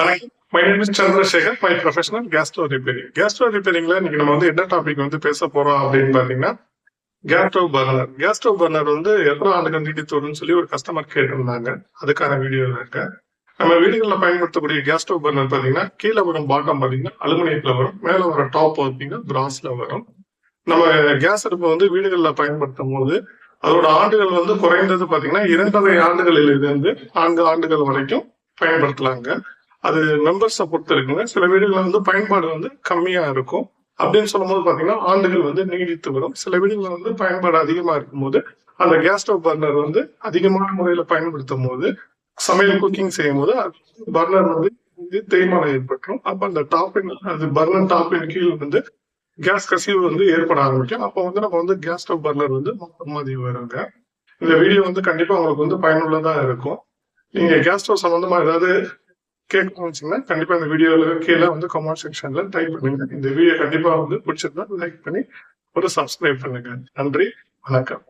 வணக்கம். My name is Chandrasekar. My professional gastro repairing gastro ரிப்பேரிங்ல இன்னைக்கு நம்ம வந்து என்ன டாபிக் வந்து பேச போறோம் அப்படின்னு பாத்தீங்கன்னா கேஸ்ட்ரோ பர்னர் கேஸ்ட்ரோ பர்னர் வந்து எவ்வளவு ஆண்டுகள் நீடித்தோடுன்னு வரும்னு சொல்லி ஒரு கஸ்டமர் கேட்டிருந்தாங்க. அதுக்கான வீடியோ இருக்க. நம்ம வீடுகளில் பயன்படுத்தக்கூடிய கேஸ்ட்ரோ பர்னர் பாத்தீங்கன்னா கீழே வரும் பாட்டம் பாத்தீங்கன்னா அலுமினியத்துல வரும். மேல வர டாப் பாத்தீங்கன்னா பிராஸ்ல வரும். நம்ம கேஸ் அடுப்பை வந்து வீடுகளில் பயன்படுத்தும் போது அதோட ஆண்டுகள் வந்து குறைந்தது பாத்தீங்கன்னா இரண்டரை ஆண்டுகளில் இருந்து நான்கு ஆண்டுகள் வரைக்கும் பயன்படுத்தலாங்க. அது மெம்பர்ஸை பொறுத்து இருக்குங்க சில வீடுகளில் வந்து பயன்பாடு வந்து கம்மியாக இருக்கும். அப்படின்னு சொல்லும்போது பார்த்தீங்கன்னா ஆண்டுகள் வந்து நீடித்து வரும். சில வீடுகளில் வந்து பயன்பாடு அதிகமாக இருக்கும்போது அந்த கேஸ் ஸ்டவ் பர்னர் வந்து அதிகமான முறையில் பயன்படுத்தும் போது சமையல் குக்கிங் செய்யும் போது பர்னர் வந்து தேய்மானம் ஏற்பட்டுரும். அப்போ அந்த டாப்பின் அது பர்னர் டாப்பின் கீழ் வந்து கேஸ் கசிவு வந்து ஏற்பட ஆரம்பிக்கும். அப்போ வந்து நம்ம வந்து கேஸ் ஸ்டவ் பர்னர் வந்து மாதிரி வருங்க. இந்த வீடியோ வந்து கண்டிப்பாக உங்களுக்கு வந்து பயனுள்ளதாக இருக்கும். நீங்கள் கேஸ் ஸ்டவ் சம்மந்தமாக ஏதாவது கேட்கணும்னு வச்சீங்கன்னா கண்டிப்பா இந்த வீடியோல கீழே வந்து கமெண்ட் செக்ஷன்ல டைப் பண்ணுங்க. இந்த வீடியோ கண்டிப்பா வந்து பிடிச்சிருந்தா லைக் பண்ணி ஒரு சப்ஸ்கிரைப் பண்ணுங்க. நன்றி. வணக்கம்.